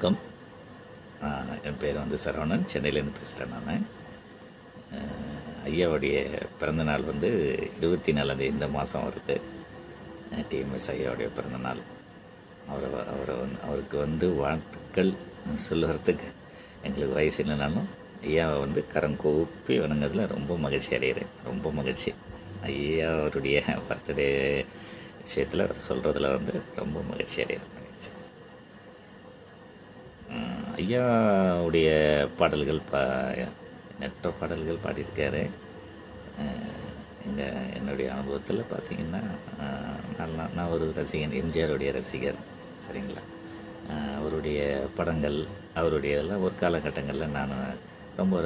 வணக்கம். என் பேர் வந்து சரவணன். சென்னையிலேருந்து பேசுகிறேன் நான். ஐயாவுடைய பிறந்தநாள் வந்து இருபத்தி நாலாந்தேதி இந்த மாதம் வருது. டிஎம்எஸ் ஐயாவுடைய பிறந்தநாள். அவரை அவரை வந்து அவருக்கு வந்து வாழ்த்துக்கள் சொல்லுறதுக்கு எங்களுக்கு வயசு இல்லைனாலும் ஐயாவை வந்து கரம் கூப்பி வணங்குறதுல ரொம்ப மகிழ்ச்சி அடைகிறேன் ரொம்ப மகிழ்ச்சி. ஐயா அவருடைய பர்த்டே விஷயத்தில் அவர் சொல்கிறதுல வந்து ரொம்ப மகிழ்ச்சி அடைகிறேன் மகிழ்ச்சி ஐயாவுடைய பாடல்கள் பா நெற்ற பாடல்கள் பாடியிருக்காரு. எங்கள் என்னுடைய அனுபவத்தில் பார்த்தீங்கன்னா நல்லா நான் ஒரு ரசிகன் எம்ஜிஆருடைய ரசிகர் சரிங்களா? அவருடைய படங்கள் அவருடைய இதெல்லாம் ஒரு காலகட்டங்களில் நான் ரொம்ப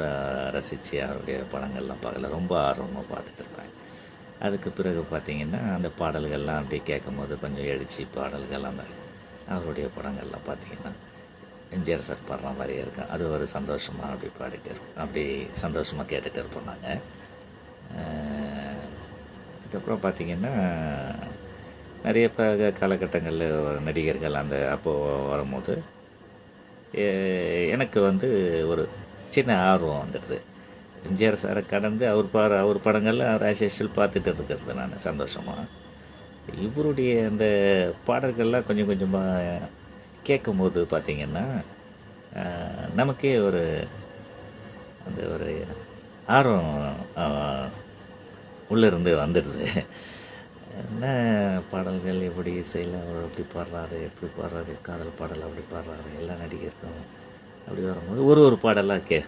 ரசித்து அவருடைய படங்கள்லாம் பார்க்கல. ரொம்ப ஆர்வமாக பார்த்துட்டு இருப்பேன் அதுக்கு பிறகு பார்த்திங்கன்னா அந்த பாடல்கள்லாம் அப்படியே கேட்கும் போது கொஞ்சம் எழுச்சி பாடல்கள் அந்த அவருடைய படங்கள்லாம் பார்த்திங்கன்னா எம்ஜிஆர் சார் பாடுற மாதிரி இருக்கும். அது ஒரு சந்தோஷமாக அப்படி பாடிட்டு இருப்போம் அப்படி சந்தோஷமாக கேட்டுகிட்டு இருப்போம் நாங்கள் அதுக்கப்புறம் பார்த்திங்கன்னா நிறைய இப்போ காலகட்டங்களில் நடிகர்கள் அந்த அப்போது வரும்போது எனக்கு வந்து ஒரு சின்ன ஆர்வம் வந்துடுது. எம்ஜிஆர் சாரை கடந்து அவர் பாரு அவர் படங்களில் அவர் பார்த்துட்டு இருக்கிறது நான் சந்தோஷமாக இவருடைய அந்த பாடல்கள்லாம் கொஞ்சம் கொஞ்சமாக கேட்கும்போது பார்த்திங்கன்னா நமக்கே ஒரு அந்த ஒரு ஆர்வம் உள்ளேருந்து வந்துடுது. என்ன பாடல்கள் எப்படி இசையில் அவர் அப்படி பாடுறாரு எப்படி பாடுறாரு காதல் பாடல் அப்படி பாடுறாரு எல்லா நடிகருக்கும் அப்படி வரும்போது ஒரு ஒரு பாடலாக கே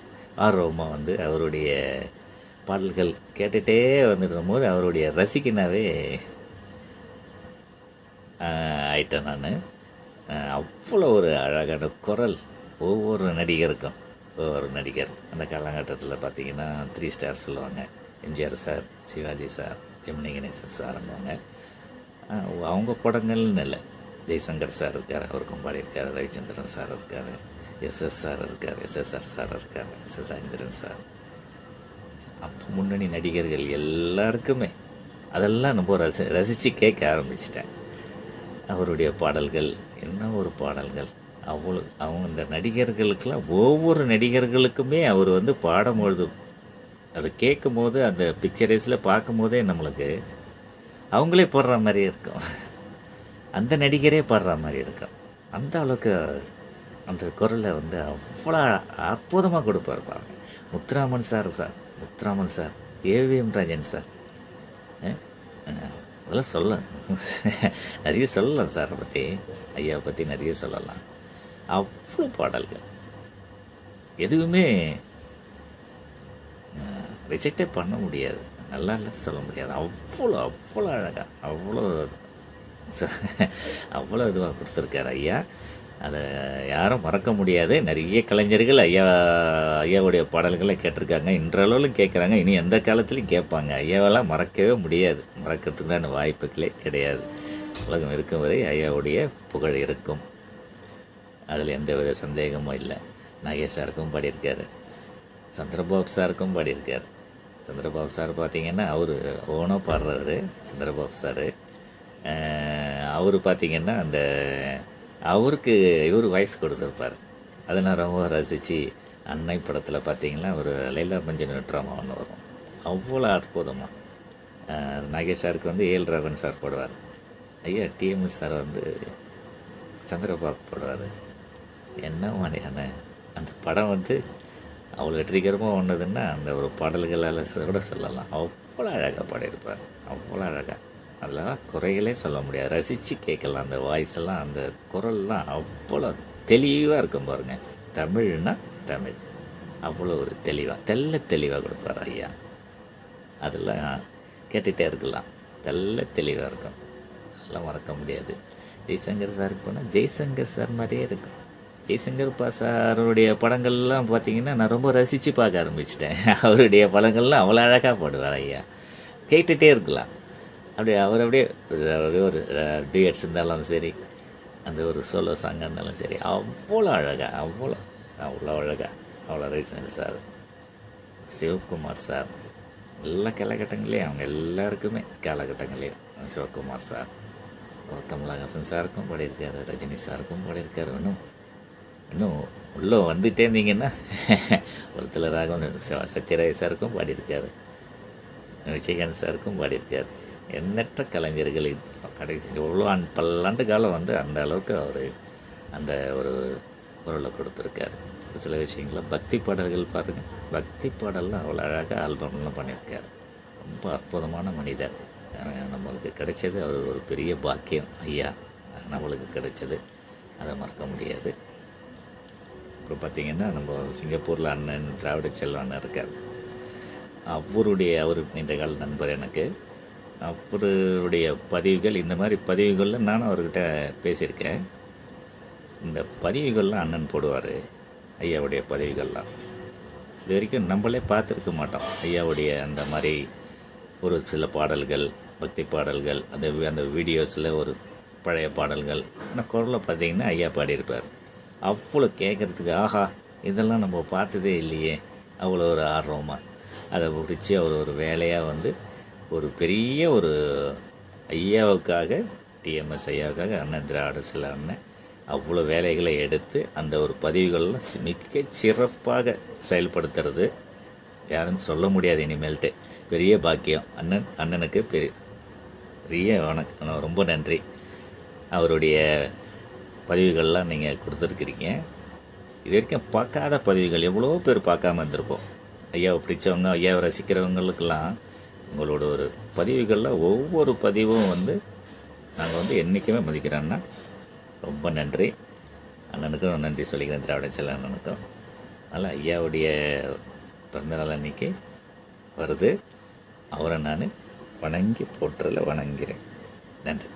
ஆர்வமாக வந்து அவருடைய பாடல்கள் கேட்டுகிட்டே வந்துடும் போது அவருடைய ரசிக்கினாவே ஆயிட்டேன் நான். அவ்வளோ ஒரு அழகான குரல் ஒவ்வொரு நடிகருக்கும் ஒவ்வொரு நடிகர். அந்த காலகட்டத்தில் பார்த்திங்கன்னா த்ரீ ஸ்டார் சொல்லுவாங்க. MGR sir Sivaji sir Gemini Ganesan sir இருந்தவங்க அவங்க படங்கள்னு இல்லை. ஜெய்சங்கர் சார் இருக்கார் அவருக்கும் பாடியிருக்கார். ரவிச்சந்திரன் சார் இருக்கார். எஸ்எஸ் சார் இருக்கார் எஸ்எஸ்ஆர் சார் இருக்கார் எஸ் எஸ் ராஜேந்திரன் சார். அப்போ முன்னணி நடிகர்கள் எல்லாருக்குமே அதெல்லாம் ரொம்ப ரசி ரசித்து கேட்க ஆரம்பிச்சிட்டேன். அவருடைய பாடல்கள் என்ன ஒரு பாடல்கள்? அவ்வளோ அவங்க இந்த நடிகர்களுக்கெல்லாம் ஒவ்வொரு நடிகர்களுக்குமே அவர் வந்து பாடும்பொழுது அதை கேட்கும் போது அந்த பிக்சரைஸில் பார்க்கும் போதே நம்மளுக்கு அவங்களே பாடுற மாதிரி இருக்கும். அந்த நடிகரே பாடுற மாதிரி இருக்கும். அந்த அளவுக்கு அந்த குரலை வந்து அவ்வளோ அற்புதமாக கொடுப்பார் பாருங்க. Muthuraman sir sir Muthuraman sir AVM Rajan sir. அதெல்லாம் சொல்லலாம். நிறைய சொல்லலாம் சாரை பற்றி ஐயாவை பற்றி நிறைய சொல்லலாம். அவ்வளோ பாடல்கள். எதுவுமே ரிஜெக்டே பண்ண முடியாது. நல்லா இல்லைன்னு சொல்ல முடியாது. அவ்வளோ அவ்வளோ அழகாக அவ்வளோ அவ்வளோ இதுவாக கொடுத்துருக்காரு ஐயா. அதை யாரும் மறக்க முடியாது. நிறைய கலைஞர்கள் ஐயா ஐயாவுடைய பாடல்களை கேட்டிருக்காங்க. இன்றளவிலும் கேட்குறாங்க. இனி எந்த காலத்துலையும் கேட்பாங்க. ஐயாவெல்லாம் மறக்கவே முடியாது. மறக்கிறதுக்குண்டான வாய்ப்புகளே கிடையாது. உலகம் இருக்கும் வரை ஐயாவுடைய புகழ் இருக்கும். அதில் எந்த வித சந்தேகமும் இல்லை. நாகேஷ் சாருக்கும் பாடியிருக்காரு. சந்திரபாபு சாருக்கும் பாடியிருக்கார். சந்திரபாபு சார் பார்த்திங்கன்னா அவர் ஓனாக பாடுறவர் சந்திரபாபு சார். அவர் பார்த்திங்கன்னா அந்த அவருக்கு இவர் வாய்ஸ் கொடுத்துருப்பார். அதை நான் ரொம்ப ரசித்து அன்னை படத்தில் பார்த்தீங்கன்னா ஒரு லைலா பஞ்சன் ட்ராமா ஒன்று வரும். அவ்வளோ அற்புதமாக நாகேஷ் சாருக்கு வந்து ஏல் ரவன் சார் போடுவார். ஐயா டிஎம்எஸ் சார் வந்து சந்திரபாபு போடுவார். என்ன மாதிரியான அந்த படம் வந்து அவ்வளோ வெற்றிகரமாக ஒன்றுதுன்னா அந்த ஒரு பாடல்களால் கூட சொல்லலாம். அவ்வளோ அழகாக பாடியிருப்பார். அவ்வளோ அழகாக அதெல்லாம் குறைகளே சொல்ல முடியாது. ரசித்து கேட்கலாம். அந்த வாய்ஸ் எல்லாம் அந்த குரல்லாம் அவ்வளோ தெளிவாக இருக்கும் பாருங்கள் தமிழ்னா தமிழ். அவ்வளோ ஒரு தெளிவாக தெல்ல தெளிவாக கொடுப்பார் ஐயா. அதெல்லாம் கேட்டுகிட்டே இருக்கலாம். தெல்ல தெளிவாக இருக்கும். அதெல்லாம் மறக்க முடியாது. ஜெய்சங்கர் சாருக்கு போனால் ஜெய்சங்கர் சார் மாதிரியே இருக்கும். ஜெய்சங்கர் பா சாருடைய படங்கள்லாம் பார்த்தீங்கன்னா நான் ரொம்ப ரசித்து பார்க்க ஆரம்பிச்சிட்டேன். அவருடைய படங்கள்லாம் அவ்வளோ அழகாக பாடுவார் ஐயா. கேட்டுகிட்டே இருக்கலாம். அப்படியே அவர் அப்படியே அதாவது ஒரு டிஎட்ஸ் இருந்தாலும் சரி அந்த ஒரு சோலோ சாங்காக இருந்தாலும் சரி அவ்வளோ அழகாக அவ்வளோ அவ்வளோ அழகாக அவ்வளோ ரீசன் சார் சிவகுமார் சார் எல்லா காலகட்டங்களையும் அவங்க எல்லாருக்குமே காலகட்டங்களையும் சிவகுமார் சார் கமலஹாசன் சாருக்கும் பாடியிருக்காரு ரஜினி சாருக்கும் பாடியிருக்காரு இன்னும் இன்னும் உள்ளே வந்துகிட்டே இருந்தீங்கன்னா ஒரு சிலராக வந்து சத்யராஜ் சாருக்கும் பாடியிருக்காரு. விஜயகாந்த் சாருக்கும் பாடியிருக்காரு. எண்ணற்ற கலைஞர்கள் கடைசி எவ்வளோ ஆண்டு பல்லாண்டு காலம் வந்து அந்த அளவுக்கு அவர் அந்த ஒரு குரலை கொடுத்துருக்காரு. ஒரு சில விஷயங்கள பக்தி பாடல்கள் பாருங்கள் பக்தி பாடல்லாம் அவ்வளோ அழகாக ஆல்பம்லாம் பண்ணியிருக்காரு. ரொம்ப அற்புதமான மனிதர். நம்மளுக்கு கிடைச்சது அவர் ஒரு பெரிய பாக்கியம் ஐயா. நம்மளுக்கு கிடைச்சது. அதை மறக்க முடியாது. இப்போ பார்த்திங்கன்னா நம்ம சிங்கப்பூரில் அண்ணன் திராவிட செல்வன் இருக்கார். அவருடைய அவர் நீண்ட கால நண்பர் எனக்கு. அவருடைய பதிவுகள் இந்த மாதிரி பதிவுகளில் நானும் அவர்கிட்ட பேசியிருக்கேன். இந்த பதிவுகள்லாம் அண்ணன் போடுவார் ஐயாவுடைய பதிவுகள்லாம். இது வரைக்கும் நம்மளே பார்த்துருக்க மாட்டோம். ஐயாவுடைய அந்த மாதிரி ஒரு சில பாடல்கள் பக்தி பாடல்கள் அந்த அந்த வீடியோஸில் ஒரு பழைய பாடல்கள். ஆனால் குரலை பார்த்தீங்கன்னா ஐயா பாடியிருப்பார். அவ்வளோ கேட்குறதுக்கு ஆஹா இதெல்லாம் நம்ம பார்த்ததே இல்லையே. அவ்வளோ ஒரு ஆர்வமாக அதை பிடிச்சி அவர் ஒரு வேலையாக வந்து ஒரு பெரிய ஒரு ஐயாவுக்காக டிஎம்எஸ் ஐயாவுக்காக அண்ணன் திராவிட சில அண்ணன் அவ்வளோ வேலைகளை எடுத்து அந்த ஒரு பதிவுகள்லாம் மிக்க மிக சிறப்பாக செயல்படுத்துறது. யாருன்னு சொல்ல முடியாது இனிமேல்ட்டு. பெரிய பாக்கியம். அண்ணன் அண்ணனுக்கு பெரிய பெரிய வணக்கம் ரொம்ப நன்றி. அவருடைய பதிவுகள்லாம் நீங்கள் கொடுத்துருக்குறீங்க. இது வரைக்கும் பார்க்காத பதிவுகள். எவ்வளோ பேர் பார்க்காம இருந்திருப்போம். ஐயாவை பிடிச்சவங்க ஐயாவை ரசிக்கிறவங்களுக்கெல்லாம் உங்களோட ஒரு பதிவுகளில் ஒவ்வொரு பதிவும் வந்து நாங்கள் வந்து என்றைக்குமே மதிக்கிறோன்னா ரொம்ப நன்றி. அண்ணனுக்கும் நன்றி சொல்லிக்கிறேன் திராவிட செல்ல அண்ணனுக்கும். அதனால் ஐயாவுடைய பிறந்தநாள் அன்னைக்கு வருது. அவரை நான் வணங்கி போற்றல வணங்குகிறேன் நன்றி.